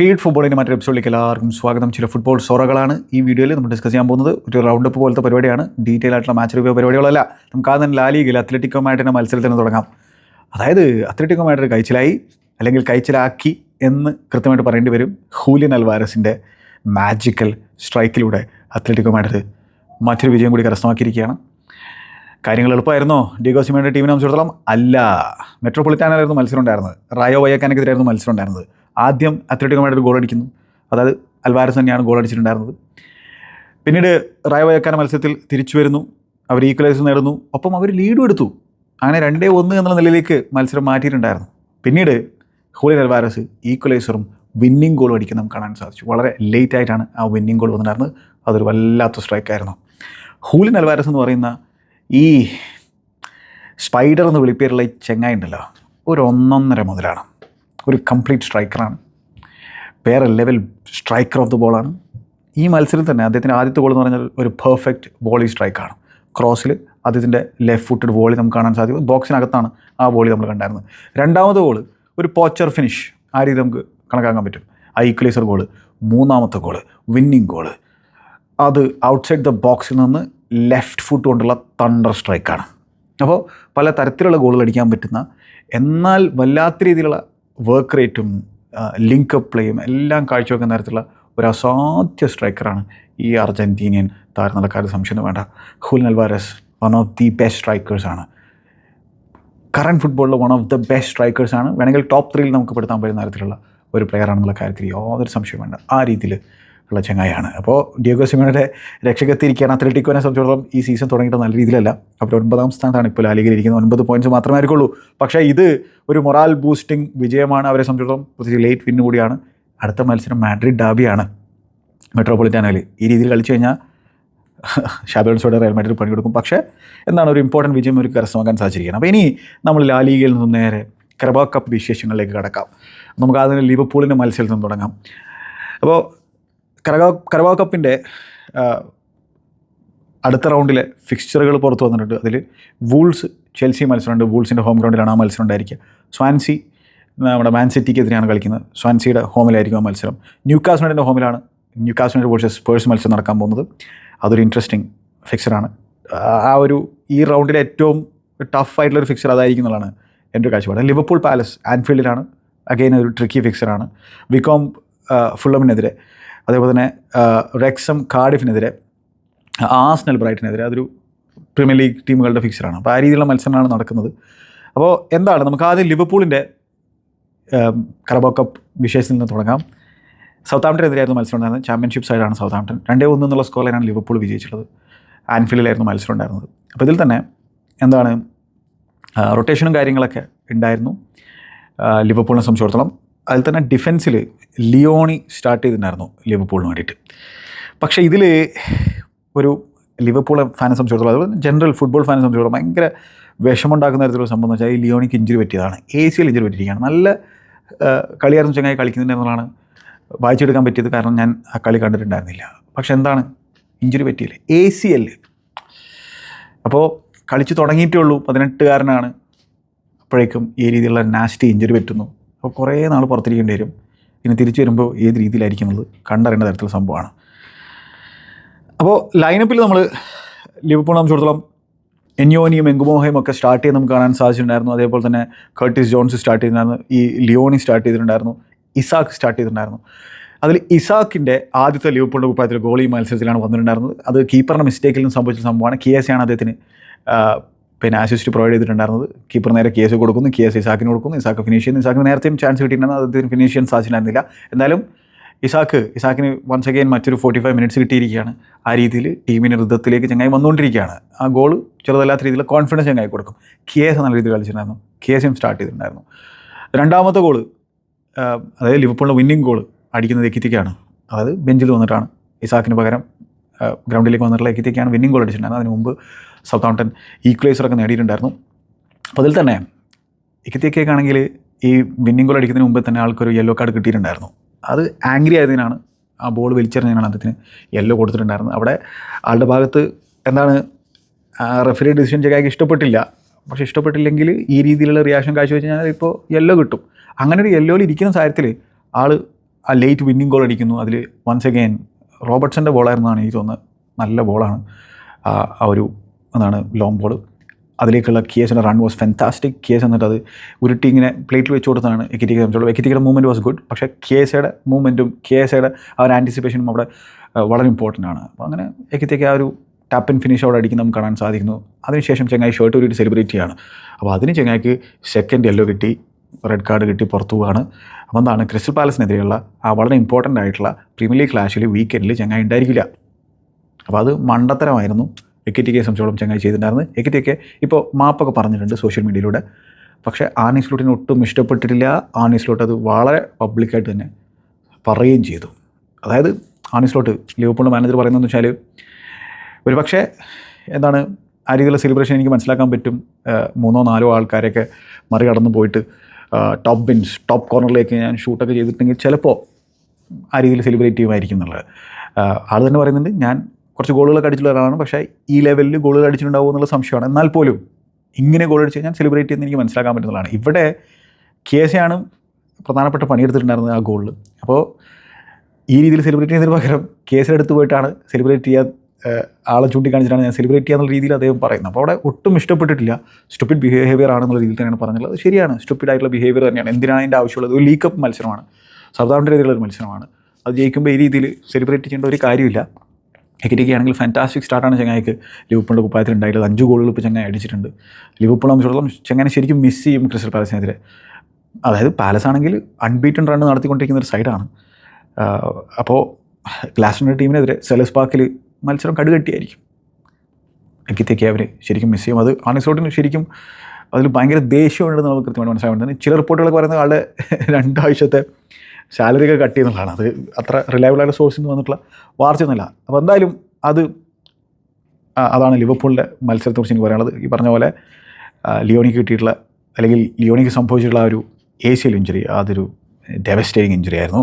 Feed ഫുട്ബോളിന്റെ മറ്റൊരു എപ്പിസോഡിലേക്ക് എല്ലാവർക്കും സ്വാഗതം. ചില ഫുട്ബോൾ സോറകളാണ് ഈ വീഡിയോയിൽ നമ്മൾ ഡിസ്കസ് ചെയ്യാൻ പോകുന്നത്. ഒരു റൗണ്ട് അപ്പ് പോലത്തെ പരിപാടിയാണ്. ഡീറ്റെയിൽ ആയിട്ടുള്ള മാച്ച് റിവ്യൂ പരിപാടികളല്ല. നമുക്ക് ആദ്യം ലാലീഗിൽ അത്ലറ്റിക്കോ മത്സരത്തിൽ നിന്ന് തുടങ്ങാം. അതായത് അത്ലറ്റിക്കോ മാഡ്രിഡ് കഴിച്ചിലായി അല്ലെങ്കിൽ കഴിച്ചിലാക്കി എന്ന് കൃത്യമായിട്ട് പറയേണ്ടി വരും ഹൂലിയൻ അൽവാരസിന്റെ മാജിക്കൽ സ്ട്രൈക്കിലൂടെ അത്ലറ്റിക്കോ മറ്റൊരു വിജയം കൂടി കരസ്ഥമാക്കിയിരിക്കുകയാണ്. കാര്യങ്ങൾ എളുപ്പമായിരുന്നോ? ഡിഗോ സിമയുടെ ടീമിനെ സംബന്ധിച്ചിടത്തോളം അല്ല മെട്രോപൊളിറ്റാനായിരുന്നു മത്സരം ഉണ്ടായിരുന്നത്? റായോ വയ്യക്കാനെതിരായിരുന്നു മത്സരം ഉണ്ടായിരുന്നത്. ആദ്യം അത്ലറ്റിക്കോ മാഡ്രിഡ് ഗോൾ അടിക്കുന്നു. അതായത് അൽവാരസ് തന്നെയാണ് ഗോൾ അടിച്ചിട്ടുണ്ടായിരുന്നത്. പിന്നീട് റായവയക്കാന മത്സരത്തിൽ തിരിച്ചു വരുന്നു. അവർ ഈക്വലൈസ് നേടുന്നു. ഒപ്പം അവർ ലീഡും എടുത്തു. അങ്ങനെ രണ്ടേ ഒന്ന് എന്നുള്ള നിലയിലേക്ക് മത്സരം മാറ്റിയിട്ടുണ്ടായിരുന്നു. പിന്നീട് ഹോളി അൽവാരസ് ഈക്വലൈസറും വിന്നിംഗ് ഗോൾ അടിക്കുന്ന നമുക്ക് കാണാൻ സാധിച്ചു. വളരെ ലേറ്റ് ആയിട്ടാണ് ആ വിന്നിംഗ് ഗോൾ വന്നിട്ടുണ്ടായിരുന്നത്. അതൊരു വല്ലാത്ത സ്ട്രൈക്കായിരുന്നു ഹൂലിൻ അൽവാരസ് എന്ന് പറയുന്ന ഈ സ്പൈഡർ എന്ന് വിളിപ്പേരുള്ള ഈ ചെങ്ങായി ഉണ്ടല്ലോ ഒരു ഒന്നൊന്നര മുതലാണ്. ഒരു കംപ്ലീറ്റ് സ്ട്രൈക്കറാണ് വേറെ ലെവൽ സ്ട്രൈക്കർ ഓഫ് ദ ബോളാണ് ഈ മത്സരം തന്നെ അദ്ദേഹത്തിന്റെ ആദ്യത്തെ ഗോൾ എന്ന് പറഞ്ഞാൽ ഒരു പെർഫെക്റ്റ് വോളി സ്ട്രൈക്കാണ് ക്രോസിൽ അദ്ദേഹത്തിന്റെ ലെഫ്റ്റ് ഫുട്ടഡ് വോളി നമുക്ക് കാണാൻ സാധിക്കും. ബോക്സിനകത്താണ് ആ വോളി നമ്മൾ കണ്ടായിരുന്നത്. രണ്ടാമത്തെ ഗോൾ ഒരു പോച്ചർ ഫിനിഷ് ആ രീതി നമുക്ക് കണക്കാക്കാൻ പറ്റും. ആ ഈക്വലൈസർ ഗോൾ മൂന്നാമത്തെ ഗോൾ വിന്നിങ് ഗോൾ അത് ഔട്ട്സൈഡ് ദ ബോക്സിൽ നിന്ന് ലെഫ്റ്റ് ഫുട്ട് കൊണ്ടുള്ള തണ്ടർ സ്ട്രൈക്കാണ് അപ്പോൾ പല തരത്തിലുള്ള ഗോളുകൾ അടിക്കാൻ പറ്റുന്ന എന്നാൽ വല്ലാത്ത രീതിയിലുള്ള വർക്ക് റേറ്റും ലിങ്ക് പ്ലേയും എല്ലാം കാഴ്ചവെക്കുന്ന തരത്തിലുള്ള ഒരു അസാധ്യ സ്ട്രൈക്കറാണ് ഈ അർജന്റീനിയൻ താരനിലക്കാർ സംശയം വേണ്ട. ഹുൽ നൽവാരസ് വൺ ഓഫ് ദി ബെസ്റ്റ് സ്ട്രൈക്കേഴ്സാണ് കറണ്ട് ഫുട്ബോളിൽ വൺ ഓഫ് ദ ബെസ്റ്റ് സ്ട്രൈക്കേഴ്സാണ് വേണമെങ്കിൽ ടോപ്പ് ത്രീയിൽ നമുക്ക് പെടുത്താൻ പറ്റുന്ന തരത്തിലുള്ള ഒരു പ്ലെയറാണെന്നുള്ള കാര്യത്തിൽ യാതൊരു സംശയം വേണ്ട. ആ രീതിയിൽ ഉള്ള ചങ്ങായാണ് അപ്പോൾ ഡിയോഗോ സിമയുടെ രക്ഷകത്തിരിക്കുകയാണ് അത്ലറ്റിക്കോനെ സംബന്ധിച്ചിടത്തോളം ഈ സീസൺ തുടങ്ങിയിട്ട് നല്ല രീതിയിലല്ല. അവർ ഒൻപതാം സ്ഥാനത്താണ് ഇപ്പോൾ ലാലിഗയിൽ ഇരിക്കുന്നത്. ഒൻപത് പോയിന്റ്സ് മാത്രമേ ആയിരിക്കുള്ളൂ പക്ഷേ ഇത് ഒരു മൊറാൽ ബൂസ്റ്റിംഗ് വിജയമാണ് അവരെ സംബന്ധിച്ചിടത്തോളം. പ്രത്യേകിച്ച് ലേറ്റ് വിന്ന് കൂടിയാണ്. അടുത്ത മത്സരം മാഡ്രിഡ് ഡാബിയാണ് മെട്രോപൊളിറ്റാനയിൽ ഈ രീതിയിൽ കളിച്ചു കഴിഞ്ഞാൽ ഷാബോൺസോടെ റയൽ മാഡ്രിഡ് പണിയെടുക്കും. പക്ഷേ എന്താണ് ഒരു ഇമ്പോർട്ടന്റ് വിജയം ഒരു കരസ്ഥമാക്കാൻ സാധിച്ചിരിക്കുകയാണ്. അപ്പോൾ ഇനി നമ്മൾ ലാലിഗയിൽ നിന്നും നേരെ കരബാ കപ്പ് വിശേഷങ്ങളിലേക്ക് കടക്കാം. നമുക്ക് ആദ്യം ലിവർപൂളിന്റെ മത്സരത്തിൽ നിന്ന് തുടങ്ങാം. അപ്പോൾ കരകാ കരബാ കപ്പിന്റെ അടുത്ത റൗണ്ടിലെ ഫിക്സ്ചറുകൾ പുറത്തു വന്നിട്ടുണ്ട്. അതിൽ വൂൾസ് ചെൽസി മത്സരമുണ്ട്. വൂൾസിന്റെ ഹോം ഗ്രൗണ്ടിലാണ് ആ മത്സരം ഉണ്ടായിരിക്കുക. സ്വാൻസി നമ്മുടെ മാൻ സിറ്റിക്കെതിരെയാണ് കളിക്കുന്നത്. സ്വാൻസിയുടെ ഹോമിലായിരിക്കും ആ മത്സരം. ന്യൂ കാസ്മേഡിന്റെ ഹോമിലാണ് ന്യൂ കാസ്മേഡ് വേഴ്സസ് സ്പേഴ്സ് മത്സരം നടക്കാൻ പോകുന്നത്. അതൊരു ഇൻട്രസ്റ്റിംഗ് ഫിക്സറാണ് ആ ഒരു ഈ റൗണ്ടിലെ ഏറ്റവും ടഫ് ആയിട്ടുള്ള ഒരു ഫിക്സർ അതായിരിക്കും എന്നുള്ളതാണ് എന്റെ ഒരു കാഴ്ചപ്പാട്. ലിവർപൂൾ പാലസ് ആൻഫീൽഡിലാണ് അഗെയിൻ ഒരു ട്രിക്കി ഫിക്സറാണ് വിക്കോം ഫുള്ളമിനെതിരെ അതേപോലെ തന്നെ റെക്സം കാർഡിഫിനെതിരെ ആസ്നൽ ബ്രൈറ്റിനെതിരെ അതൊരു പ്രീമിയർ ലീഗ് ടീമുകളുടെ ഫിക്സറാണ് അപ്പോൾ ആ രീതിയിലുള്ള മത്സരമാണ് നടക്കുന്നത്. അപ്പോൾ എന്താണ്? നമുക്ക് ആദ്യം ലിവർപൂളിന്റെ കറബോ കപ്പ് വിഷയത്തിൽ നിന്ന് തുടങ്ങാം. സൗത്ത് ആംപ്ടനെതിരായിരുന്നു മത്സരം ഉണ്ടായിരുന്നത്. ചാമ്പ്യൻഷിപ്പ് സൈഡാണ് സൗത്ത് ആംപ്ടൺ രണ്ടേ ഒന്ന് എന്നുള്ള സ്കോറിലാണ് ലിവർപൂൾ വിജയിച്ചിട്ടുള്ളത്. ആൻഫീൽഡിലായിരുന്നു മത്സരം ഉണ്ടായിരുന്നത്. അപ്പോൾ ഇതിൽ തന്നെ എന്താണ്? റൊട്ടേഷനും കാര്യങ്ങളൊക്കെ ഉണ്ടായിരുന്നു. ലിവർപൂളിനെ സംബന്ധിച്ചിടത്തോളം. അതിൽ തന്നെ ഡിഫൻസിൽ ലിയോണി സ്റ്റാർട്ട് ചെയ്തിട്ടുണ്ടായിരുന്നു ലിവർപൂളിന് വേണ്ടിയിട്ട്. പക്ഷേ ഇതിൽ ഒരു ലിവർപൂൾ ഫാനെ സംബന്ധിച്ചിടത്തോളം അതുപോലെ ജനറൽ ഫുട്ബോൾ ഫാനെ സംബന്ധിച്ചിടത്തോളം ഭയങ്കര വിഷമുണ്ടാക്കുന്ന തരത്തിലുള്ള സംഭവം എന്ന് വെച്ചാൽ ഈ ലിയോണിക്ക് ഇഞ്ചുറി പറ്റിയതാണ്. എ സി എൽ ഇഞ്ചുറി പറ്റിയിരിക്കുകയാണ്. നല്ല കളിയായിരുന്നു ചങ്ങായി കളിക്കുന്നുണ്ട് എന്നുള്ളതാണ് വായിച്ചെടുക്കാൻ പറ്റിയത്. കാരണം ഞാൻ ആ കളി കണ്ടിട്ടുണ്ടായിരുന്നില്ല. പക്ഷെ എന്താണ്? ഇഞ്ചുറി പറ്റിയില്ല? എ സി എൽ അപ്പോൾ കളിച്ച് തുടങ്ങിയിട്ടേ ഉള്ളൂ. പതിനെട്ടുകാരനാണ്. അപ്പോഴേക്കും ഈ രീതിയിലുള്ള നാസ്റ്റി ഇഞ്ചുറി പറ്റുന്നു. അപ്പോൾ കുറേ നാൾ പുറത്തിരിക്കേണ്ടി വരും. ഇനി തിരിച്ചു വരുമ്പോൾ ഏത് രീതിയിലായിരിക്കും എന്നുള്ളത് കണ്ടറിയേണ്ട തരത്തിലുള്ള സംഭവമാണ്. അപ്പോൾ ലൈനപ്പിൽ നമ്മൾ ലിവർപൂൾ സംബന്ധിച്ചിടത്തോളം എൻയോനിയും എങ്കുമോഹയും ഒക്കെ സ്റ്റാർട്ട് ചെയ്ത് നമുക്ക് കാണാൻ സാധിച്ചിട്ടുണ്ടായിരുന്നു. അതേപോലെ തന്നെ കർട്ടിസ് ജോൺസ് സ്റ്റാർട്ട് ചെയ്തിട്ടുണ്ടായിരുന്നു. ഈ ലിയോണി സ്റ്റാർട്ട് ചെയ്തിട്ടുണ്ടായിരുന്നു. ഇസാക്ക് സ്റ്റാർട്ട് ചെയ്തിട്ടുണ്ടായിരുന്നു. അതിൽ ഇസാക്കിന്റെ ആദ്യത്തെ ലിവർപൂളിന്റെ കുപ്പായത്തിൽ ഗോളി മത്സരത്തിലാണ് വന്നിട്ടുണ്ടായിരുന്നത്. അത് കീപ്പറിന്റെ മിസ്റ്റേക്കിൽ നിന്ന് സംഭവിച്ച സംഭവമാണ്. കി എസ് ആണ് അദ്ദേഹത്തിന് പിന്നെ അസിസ്റ്റ് പ്രൊവൈഡ് ചെയ്തിട്ടുണ്ടായിരുന്നത്. കീപ്പർ നേരെ കേസ് കൊടുക്കുന്നു. കേസ് ഇസാക്കിന് കൊടുക്കുന്നു. ഇസാക്ക് ഫിനിഷ് ചെയ്യുന്നു. ഇസാക്കിന് നേരത്തെയും ചാൻസ് കിട്ടിയിട്ടുണ്ടായിരുന്നു അദ്ദേഹത്തിന് ഫിനിഷ് ചെയ്യാൻ സാധിച്ചിട്ടുണ്ടായിരുന്നില്ല എന്തായാലും ഇസാക്ക് ഇസാക്കിന് വൺസ് അഗെയിൻ മറ്റൊരു ഫോർട്ടി ഫൈവ് മിനിറ്റ്സ് കിട്ടിയിരിക്കുകയാണ്. ആ രീതിയിൽ ടീമിന് ഋതത്തിലേക്ക് ചങ്ങായി വന്നുകൊണ്ടിരിക്കുകയാണ്. ആ ഗോൾ ചെറുതല്ലാത്ത രീതിയിൽ കോൺഫിഡൻസ് ചങ്ങായി കൊടുക്കും. കേസ് നല്ല രീതിയിൽ കളിച്ചിട്ടുണ്ടായിരുന്നു. കേസും സ്റ്റാർട്ട് ചെയ്തിട്ടുണ്ടായിരുന്നു. രണ്ടാമത്തെ ഗോൾ അതായത് ലിവർപൂളിന്റെ വിന്നിംഗ് ഗോൾ അടിക്കുന്നത് എക്കിത്തിക്കാണ്. അതായത് ബെഞ്ചിൽ വന്നിട്ടാണ്. ഇസാക്കിന് പകരം ഗ്രൗണ്ടിലേക്ക് വന്നിട്ടുള്ള എക്കിത്തിക്കാണ് വിന്നിംഗ് ഗോൾ അടിച്ചിട്ടുണ്ടായിരുന്നത്. അതിന് മുമ്പ് സൗത്ത് ആംപ്ടൺ ഈക്വലൈസറൊക്കെ നേടിയിട്ടുണ്ടായിരുന്നു. അപ്പോൾ അതിൽ തന്നെ ഇക്കത്തിയൊക്കെ ആണെങ്കിൽ ഈ വിന്നിംഗ് ഗോൾ അടിക്കുന്നതിന് മുമ്പ് തന്നെ ആൾക്കൊരു യെല്ലോ കാർഡ് കിട്ടിയിട്ടുണ്ടായിരുന്നു. അത് ആംഗ്രി ആയതിനാണ് ആ ബോൾ വലിച്ചെറിഞ്ഞാണ് അദ്ദേഹത്തിന് യെല്ലോ കൊടുത്തിട്ടുണ്ടായിരുന്നത്. അവിടെ ആളുടെ ഭാഗത്ത് എന്താണ് റെഫറി ഡിസിഷൻ ചെയ്യാൻ ഇഷ്ടപ്പെട്ടില്ല. പക്ഷേ ഇഷ്ടപ്പെട്ടില്ലെങ്കിൽ ഈ രീതിയിലുള്ള റിയാക്ഷൻ കാഴ്ചവെച്ച് കഴിഞ്ഞാൽ ഇപ്പോൾ യെല്ലോ കിട്ടും. അങ്ങനെ ഒരു യെല്ലോയിൽ ഇരിക്കുന്ന സാഹചര്യത്തിൽ ആൾ ആ ലേറ്റ് വിന്നിംഗ് ഗോൾ അടിക്കുന്നു. അതിൽ വൺസ് അഗെയിൻ റോബർട്ട്സന്റെ ബോളായിരുന്നാണ് എനിക്ക് തോന്നുന്നത്. നല്ല ബോളാണ് ആ ഒരു എന്താണ് ലോങ് ബോൾ അതിലേക്കുള്ള കിയേസിന്റെ റൺ വാസ് ഫെന്റാസ്റ്റിക് കിയേസ് എന്നിട്ട് അത് ഉരുട്ടി ഇങ്ങനെ പ്ലേറ്റിൽ വെച്ച് കൊടുത്താണ് എക്കിറ്റിക്ക് സംബന്ധിച്ചോളം. എക്കിറ്റിയുടെ മൂവ്മെന്റ് വാസ് ഗുഡ് പക്ഷേ കിയേസയുടെ മൂവ്മെന്റും കിയേസയുടെ ആ ഒരു ആന്റിസിപ്പേഷനും അവിടെ വളരെ ഇമ്പോർട്ടന്റ് ആണ്. അപ്പോൾ അങ്ങനെ എക്കിത്തേക്ക് ആ ഒരു ടാപ്പ് ആൻഡ് ഫിനിഷ് അവിടെ അടിക്കുന്ന നമുക്ക് കാണാൻ സാധിക്കുന്നു. അതിനുശേഷം ചെങ്ങായി ഷർട്ട് ഒരു സെലിബ്രേറ്റ് അപ്പോൾ അതിന് ചെങ്ങായിക്ക് സെക്കൻഡ് യെല്ലോ കിട്ടി റെഡ് കാർഡ് കിട്ടി പുറത്തു പോവാണ്. അപ്പോൾ എന്താണ് ക്രിസ്റ്റൽ പാലസിനെതിരെയുള്ള ആ വളരെ ഇമ്പോർട്ടന്റ് ആയിട്ടുള്ള പ്രീമിയർ ലീഗ് ക്ലാഷിൽ വീക്കെൻഡിൽ ചെങ്ങായി ഉണ്ടായിരിക്കില്ല. അപ്പോൾ അത് മണ്ടത്തരമായിരുന്നു. എക്കിറ്റിക്കെ സംബന്ധിച്ചോളം ചങ്ങായി ചെയ്തിട്ടുണ്ടായിരുന്നു. എക്കിറ്റിയൊക്കെ ഇപ്പോൾ മാപ്പൊക്കെ പറഞ്ഞിട്ടുണ്ട് സോഷ്യൽ മീഡിയയിലൂടെ പക്ഷേ ആനി സ്ലോട്ടിന് ഒട്ടും ഇഷ്ടപ്പെട്ടിട്ടില്ല. ആനി സ്ലോട്ട് അത് വളരെ പബ്ലിക്കായിട്ട് തന്നെ പറയുകയും ചെയ്തു. അതായത് ആനി സ്ലോട്ട് ലിവർപൂളിന്റെ മാനേജർ പറയുന്നതെന്ന് വെച്ചാൽ ഒരു പക്ഷേ എന്താണ് ആ രീതിയിലുള്ള സെലിബ്രേഷൻ എനിക്ക് മനസ്സിലാക്കാൻ പറ്റും. മൂന്നോ നാലോ ആൾക്കാരെയൊക്കെ മറികടന്ന് പോയിട്ട് ടോപ്പ് ബിൻസ് ടോപ്പ് കോർണറിലേക്ക് ഞാൻ ഷൂട്ടൊക്കെ ചെയ്തിട്ടുണ്ടെങ്കിൽ ചിലപ്പോൾ ആ രീതിയിൽ സെലിബ്രേറ്റ് ചെയ്യുമായിരിക്കും എന്നുള്ളത് ആൾ തന്നെ പറയുന്നുണ്ട് ഞാൻ കുറച്ച് ഗോളുകളൊക്കെ അടിച്ചിട്ടുള്ള ഒരാളാണ്. പക്ഷേ ഈ ലെവലിൽ ഗോളുകൾ അടിച്ചിട്ടുണ്ടാവും എന്നുള്ള സംശയമാണ്. എന്നാൽ പോലും ഇങ്ങനെ ഗോൾ അടിച്ച് കഴിഞ്ഞാൽ സെലിബ്രേറ്റ് ചെയ്യുന്ന എനിക്ക് മനസ്സിലാക്കാൻ പറ്റുന്നതാണ്. ഇവിടെ കേസയാണ് പ്രധാനപ്പെട്ട പണിയെടുത്തിട്ടുണ്ടായിരുന്നത് ആ ഗോളിൽ അപ്പോൾ ഈ രീതിയിൽ സെലിബ്രേറ്റ് ചെയ്യുന്നതിന് പകരം കേസിലെടുത്ത് പോയിട്ടാണ് സെലിബ്രേറ്റ് ചെയ്യാൻ ആളെ ചൂണ്ടിക്കാണിച്ചിട്ടാണ് ഞാൻ സെലിബ്രേറ്റ് ചെയ്യാന്നുള്ള രീതിയിൽ അദ്ദേഹം പറയുന്നത്. അപ്പോൾ അവിടെ ഒട്ടും ഇഷ്ടപ്പെട്ടിട്ടില്ല. സ്റ്റുപ്പിഡ് ബിഹേവിയർ ആണെന്നുള്ള രീതിയിൽ തന്നെയാണ് പറഞ്ഞുള്ളത് അത് ശരിയാണ്. സ്റ്റുപ്പിഡ് ആയിട്ടുള്ള ബിഹേവിയർ തന്നെയാണ്. എന്തിനാണ് അതിന്റെ ആവശ്യമുള്ളത്? ഒരു ലീക്കപ്പ് മത്സരമാണ്. സാധാരണ രീതിയിലുള്ള ഒരു മത്സരമാണ്. അത് ജയിക്കുമ്പോൾ ഈ രീതിയിൽ സെലിബ്രേറ്റ് ചെയ്യേണ്ട ഒരു കാര്യമില്ല. എക്കിറ്റിക്ക് ആണെങ്കിൽ ഫാന്റാസ്റ്റിക് സ്റ്റാർട്ടാണ് ചെങ്ങായിക്ക് ലിവർപൂളിന്റെ കുപ്പായത്തിൽ ഉണ്ടായിട്ടുള്ളത്. അഞ്ച് ഗോളുകൾ ഇപ്പോൾ ചങ്ങായി അടിച്ചിട്ടുണ്ട്. ലിവർപൂൾ സംബന്ധിച്ചിടത്തോളം ചങ്ങനെ ശരിക്കും മിസ് ചെയ്യും ക്രിസ്റ്റൽ പാലസിനെതിരെ അതായത് പാലസ് ആണെങ്കിൽ അൺബീറ്റൺ റൺ നടത്തിക്കൊണ്ടിരിക്കുന്ന ഒരു സൈഡാണ് അപ്പോൾ ഗ്ലാസ്റ്റിന്റെ ടീമിനെതിരെ സെലസ് പാക്കിൽ മത്സരം കടുകട്ടിയായിരിക്കും. എക്കിത്തേക്ക് അവർ ശരിക്കും മിസ് ചെയ്യും. അത് ആണിസോട്ടിന് ശരിക്കും അതിൽ ഭയങ്കര ദേഷ്യമുണ്ടെന്ന് നമുക്ക് കൃത്യമായിട്ട് മനസ്സിലാവുന്നത് ചില റിപ്പോർട്ടുകളൊക്കെ പറയുന്നത് ആളുടെ രണ്ടാഴ്ചത്തെ സാലറി ഒക്കെ കട്ട് ചെയ്യുന്നതാണ് അത് അത്ര റിലയബിൾ ആയ സോഴ്സിൽ നിന്ന് വന്നിട്ടുള്ള വാർത്തയൊന്നുമില്ല അപ്പോൾ എന്തായാലും അത് അതാണ് ലിവർപൂളിന്റെ മത്സരത്തെക്കുറിച്ച് എനിക്ക് പറയാനുള്ളത്. ഈ പറഞ്ഞ പോലെ ലിയോണിക്ക് കിട്ടിയിട്ടുള്ള അല്ലെങ്കിൽ ലിയോണിക്ക് സംഭവിച്ചിട്ടുള്ള ആ ഒരു ഏഷ്യൽ ഇഞ്ചുറി അതൊരു ഡെവസ്റ്റേറ്റിംഗ് ഇഞ്ചുറി ആയിരുന്നു.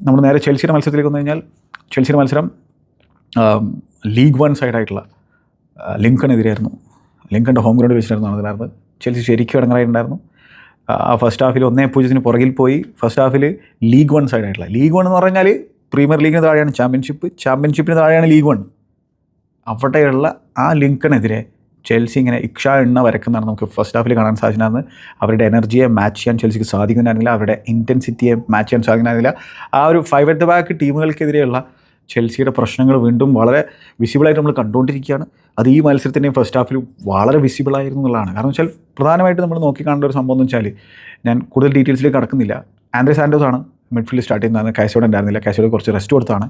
നമ്മൾ നേരെ ചെൽസിയുടെ മത്സരത്തിലേക്ക് വന്നു കഴിഞ്ഞാൽ ചെൽസിയുടെ മത്സരം ലീഗ് വൺ സൈഡായിട്ടുള്ള ലിങ്കണെതിരായിരുന്നു ലിങ്കന്റെ ഹോം ഗ്രൗണ്ട് വെച്ചിട്ടായിരുന്നു നടന്നിട്ടുണ്ടായിരുന്നത്. ചെൽസി ശരിക്കും ഇടങ്ങറായിട്ടുണ്ടായിരുന്നു. ആ ഫസ്റ്റ് ഹാഫിൽ ഒന്നേ പൂജ്യത്തിന് പുറകിൽ പോയി. ഫസ്റ്റ് ഹാഫിൽ ലീഗ് വൺ സൈഡായിട്ടുള്ള ലീഗ് വൺ എന്ന് പറഞ്ഞാൽ പ്രീമിയർ ലീഗിന് താഴെയാണ് ചാമ്പ്യൻഷിപ്പ് ചാമ്പ്യൻഷിപ്പിന് താഴെയാണ് ലീഗ് വൺ അവിടെയുള്ള ആ ലിങ്കണെതിരെ ചെൽസി ഇങ്ങനെ ഇക്ഷ എണ്ണ വരക്കുന്നതാണ് നമുക്ക് ഫസ്റ്റ് ഹാഫിൽ കാണാൻ സാധിച്ചിട്ടുണ്ടായിരുന്നു അവരുടെ എനർജിയെ മാച്ച് ചെയ്യാൻ ചെൽസിക്ക് സാധിക്കുന്നുണ്ടായിരുന്നില്ല അവരുടെ ഇന്റൻസിറ്റിയെ മാച്ച് ചെയ്യാൻ സാധിക്കുന്നുണ്ടായിരുന്നില്ല ആ ഒരു ഫൈവ് അറ്റ് ദ ബാക്ക് ടീമുകൾക്കെതിരെയുള്ള ചെൽസിയുടെ പ്രശ്നങ്ങൾ വീണ്ടും വളരെ വിസിബിളായിട്ട് നമ്മൾ കണ്ടുകൊണ്ടിരിക്കുകയാണ്. അത് ഈ മത്സരത്തിന്റെയും ഫസ്റ്റ് ഹാഫിൽ വളരെ വിസിബിളായിരുന്നു എന്നുള്ളതാണ്. കാരണം വെച്ചാൽ പ്രധാനമായിട്ട് നമ്മൾ നോക്കിക്കാണേണ്ട ഒരു സംഭവം എന്ന് വെച്ചാൽ ഞാൻ കൂടുതൽ ഡീറ്റെയിൽസിലേക്ക് കടക്കുന്നില്ല. ആൻഡ്രി സാൻഡോസ് ആണ് മിഡ്ഫീൽഡ് സ്റ്റാർട്ട് ചെയ്യുന്നത്. കാശോഡ് ഉണ്ടായിരുന്നില്ല. കാശോഡ് കുറച്ച് റെസ്റ്റ് കൊടുത്താണ്.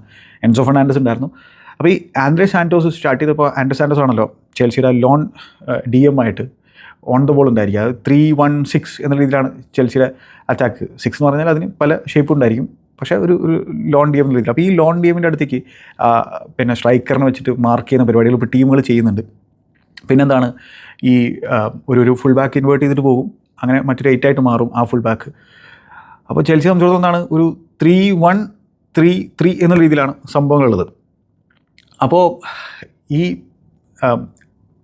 എൻസോ ഫെർണാൻഡസ് ഉണ്ടായിരുന്നു. അപ്പോൾ ഈ ആൻഡ്രി സാന്റോസ് സ്റ്റാർട്ട് ചെയ്തപ്പോൾ ആൻഡ്രി സാൻഡോസ് ആണല്ലോ ചെൽസിയുടെ ലോൺ ഡി എം ആയിട്ട് ഓൺ ദ ബോൾ ഉണ്ടായിരിക്കുക. അത് ത്രീ വൺ സിക്സ് എന്ന രീതിയിലാണ് ചെൽസിയുടെ അറ്റാക്ക് സിക്സ് എന്ന് പറഞ്ഞാൽ അതിന് പല ഷേപ്പ് ഉണ്ടായിരിക്കും. പക്ഷേ ഒരു ഒരു ലോൺ ഡി എം അപ്പോൾ ഈ ലോൺ ഡി എമ്മിന്റെ അടുത്തേക്ക് പിന്നെ സ്ട്രൈക്കറിനെ വെച്ചിട്ട് മാർക്ക് ചെയ്യുന്ന പരിപാടികൾ ഇപ്പോൾ ടീമുകൾ ചെയ്യുന്നുണ്ട്. പിന്നെന്താണ്? ഈ ഒരു ഒരു ഫുൾ ബാക്ക് ഇൻവേർട്ട് ചെയ്തിട്ട് പോകും. അങ്ങനെ മറ്റൊരു എയ്റ്റ് ആയിട്ട് മാറും ആ ഫുൾ ബാക്ക് അപ്പോൾ ചെൽസി സംബന്ധിച്ചിടത്തോളം എന്താണ്? ഒരു ത്രീ വൺ ത്രീ ത്രീ എന്ന രീതിയിലാണ് സംഭവങ്ങളുള്ളത് അപ്പോൾ ഈ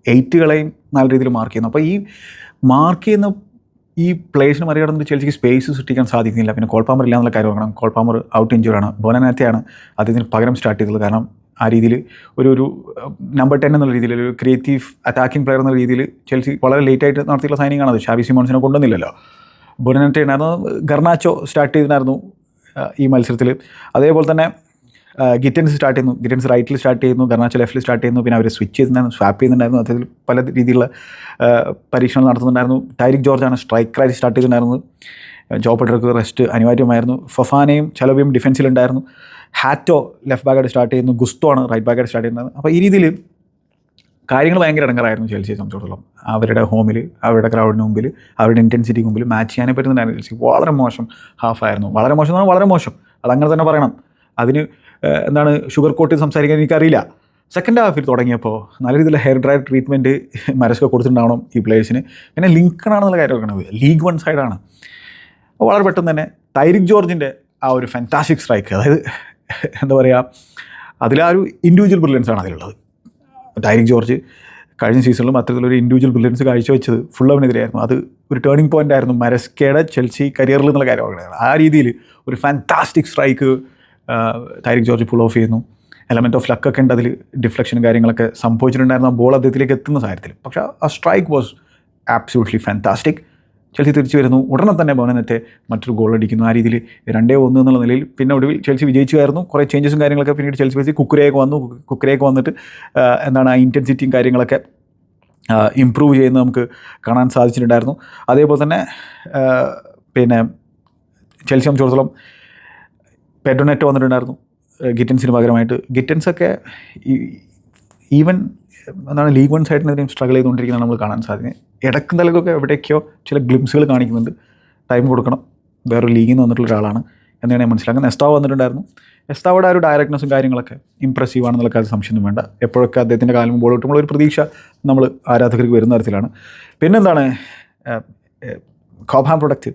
എയ്റ്റുകളെയും നല്ല രീതിയിൽ മാർക്ക് ചെയ്യുന്നു. അപ്പോൾ ഈ മാർക്ക് ചെയ്യുന്ന ഈ പ്ലേസിന് മറികടന്നിട്ട് ചെൽസിക്ക് സ്പേസ് സൃഷ്ടിക്കാൻ സാധിക്കുന്നില്ല. പിന്നെ കോൾപാമർ ഇല്ല എന്നുള്ള കാര്യം ഓർക്കണം. കോൾപാമർ ഔട്ട് ഇഞ്ചുറാണ് ബോലനാറ്റയാണ് അദ്ദേഹത്തിന് പകരം സ്റ്റാർട്ട് ചെയ്തത്. കാരണം ആ രീതിയിൽ ഒരു ഒരു നമ്പർ ടെൻ എന്നുള്ള രീതിയിൽ ഒരു ക്രിയേറ്റീവ് അറ്റാക്കിംഗ് പ്ലെയർ എന്നുള്ള രീതിയിൽ ചെൽസി വളരെ ലേറ്റ് ആയിട്ട് നടത്തിയുള്ള സൈനിങ് ആണത് ഷാബി സിമോൺസിനെ കൊണ്ടുവന്നില്ലല്ലോ. ബോനനാറ്റ ഉണ്ടായിരുന്നു ഗർണാച്ചോ സ്റ്റാർട്ട് ചെയ്തിട്ടുണ്ടായിരുന്നു ഈ മത്സരത്തിൽ. അതേപോലെ തന്നെ ഗിറ്റൻസ് സ്റ്റാർട്ട് ചെയ്യുന്നു. ഗിറ്റൻസ് റൈറ്റിൽ സ്റ്റാർട്ട് ചെയ്യുന്നു. കർണാച്ചൽ ലെഫ്റ്റിൽ സ്റ്റാർട്ട് ചെയ്യുന്നു. പിന്നെ അവർ സ്വിച്ച് ചെയ്തിട്ടുണ്ടായിരുന്നു. സ്വാപ്പ് ചെയ്യുന്നുണ്ടായിരുന്നു അതിൽ പല രീതിയിലുള്ള പരീക്ഷണങ്ങൾ നടത്തുന്നുണ്ടായിരുന്നു. ടൈരിക് ജോർജാണ് സ്ട്രൈക്കറായി സ്റ്റാർട്ട് ചെയ്തിട്ടുണ്ടായിരുന്നത്. ജോ റെസ്റ്റ് അനിവാര്യമായിരുന്നു. ഫഫാനയും ചലബിയും ഡിഫൻസിലുണ്ടായിരുന്നു ഹാറ്റോ ലെഫ്റ്റ് ബാക്കായിട്ട് സ്റ്റാർട്ട് ചെയ്യുന്നു. ഗുസ്തോ ആണ് റൈറ്റ് ബാക്കായിട്ട് സ്റ്റാർട്ട് ചെയ്യുന്നത്. അപ്പോൾ ഈ രീതിയിൽ കാര്യങ്ങൾ ഭയങ്കര ഇടങ്ങറായിരുന്നു ചെൽസിയെ സംബന്ധിച്ചിടത്തോളം. അവരുടെ ഹോമിൽ അവരുടെ ക്രൗഡിന് മുമ്പിൽ അവരുടെ ഇന്റൻസിറ്റിക്ക് മുമ്പിൽ മാച്ച് ചെയ്യാനേ പറ്റുന്നുണ്ടായിരുന്നു ചെൽസി വളരെ മോശം ഹാഫായിരുന്നു വളരെ മോശം എന്ന് വളരെ മോശം. അതങ്ങനെ തന്നെ പറയണം. അതിന് എന്താണ് ഷുഗർ കോട്ടിൽ സംസാരിക്കാൻ എനിക്കറിയില്ല. സെക്കൻഡ് ഹാഫിൽ തുടങ്ങിയപ്പോൾ നല്ല രീതിയിൽ ഹെയർ ഡ്രൈ ട്രീറ്റ്മെന്റ് മരസ്ക കൊടുത്തിട്ടുണ്ടാവണം ഈ പ്ലേയേഴ്സിന് പിന്നെ ലിങ്കണാണെന്നുള്ള കാര്യം ഓർക്കണം ലീഗ് വൺ സൈഡാണ് അപ്പോൾ വളരെ പെട്ടെന്ന് തന്നെ തൈരിക് ജോർജിന്റെ ആ ഒരു ഫാന്റാസ്റ്റിക് സ്ട്രൈക്ക് അതായത് എന്താ പറയുക അതിലാ ഒരു ഇൻഡിവിജ്വൽ ബ്രില്യൻസ് ആണ് അതിലുള്ളത്. ടൈരിക് ജോർജ് കഴിഞ്ഞ സീസണിലും അത്തരത്തിലൊരു ഇൻഡിവിജ്വൽ ബ്രില്യൻസ് കാഴ്ചവെച്ചത് ഫുള്ളവനെതിരെയായിരുന്നു അത് ഒരു ടേണിംഗ് പോയിന്റ് ആയിരുന്നു മരസ്കയുടെ ചെൽസി കരിയറിൽ എന്നുള്ള കാര്യമാണ് ആ രീതിയിൽ ഒരു fantastic strike Tyrique George pull off ചെയ്യുന്നു. എലമെന്റ് ഓഫ് ലക്കൊക്കെ ഉണ്ട്. അതിൽ ഡിഫ്ലക്ഷനും കാര്യങ്ങളൊക്കെ സംഭവിച്ചിട്ടുണ്ടായിരുന്നു. ആ ബോൾ അദ്ദേഹത്തിലേക്ക് എത്തുന്ന സാഹചര്യത്തിൽ. പക്ഷേ ആ strike was absolutely fantastic Chelsea തിരിച്ചു വരുന്നു. ഉടനെ തന്നെ ഭവനത്തെ മറ്റൊരു ഗോൾ അടിക്കുന്നു. ആ രീതിയിൽ രണ്ടേ ഒന്ന് എന്നുള്ള നിലയിൽ പിന്നെ ഒടുവിൽ ചെൽസി വിജയിച്ചുമായിരുന്നു കുറേ ചേഞ്ചസും കാര്യങ്ങളൊക്കെ പിന്നീട് ചെൽസി വെച്ച് കുക്കരയൊക്കെ വന്നു. കുക്കരയൊക്കെ വന്നിട്ട് എന്താണ് ആ ഇന്റൻസിറ്റിയും കാര്യങ്ങളൊക്കെ ഇമ്പ്രൂവ് ചെയ്യുന്നത് നമുക്ക് കാണാൻ സാധിച്ചിട്ടുണ്ടായിരുന്നു. അതേപോലെ തന്നെ പിന്നെ ചെൽസി സംബന്ധിച്ചിടത്തോളം പെഡോനെറ്റ് വന്നിട്ടുണ്ടായിരുന്നു ഗിറ്റൻ ഗിറ്റൻസിന് പകരമായിട്ട്. ഗിറ്റൻസൊക്കെ ഈവൻ എന്താണ് ലീഗ് വൺ സൈഡിനെതിരെയും സ്ട്രഗിൾ ചെയ്തുകൊണ്ടിരിക്കുന്നത് നമ്മൾ കാണാൻ സാധിക്കുന്നത്. ഇടക്കും തലക്കൊക്കെ എവിടേക്കോ ചില ഗ്ലിംസുകൾ കാണിക്കുന്നുണ്ട്. ടൈം കൊടുക്കണം. വേറൊരു ലീഗിൽ നിന്ന് വന്നിട്ടുള്ള ഒരാളാണ് എന്നാണ് ഞാൻ മനസ്സിലാക്കുന്നത് എസ്താവ് വന്നിട്ടുണ്ടായിരുന്നു. എസ്താവയുടെ ആ ഒരു ഡയറക്ട്നെസ്സും കാര്യങ്ങളൊക്കെ ഇമ്പ്രസീവ് ആണെന്നുള്ള കാര്യം സംശയമൊന്നും വേണ്ട. എപ്പോഴൊക്കെ അദ്ദേഹത്തിന്റെ കാലം ബോൾ കിട്ടുമ്പോൾ ഒരു പ്രതീക്ഷ നമ്മൾ ആരാധകർക്ക് വരുന്ന തരത്തിലാണ്. പിന്നെന്താണ് കോഭാം പ്രൊഡക്റ്റ്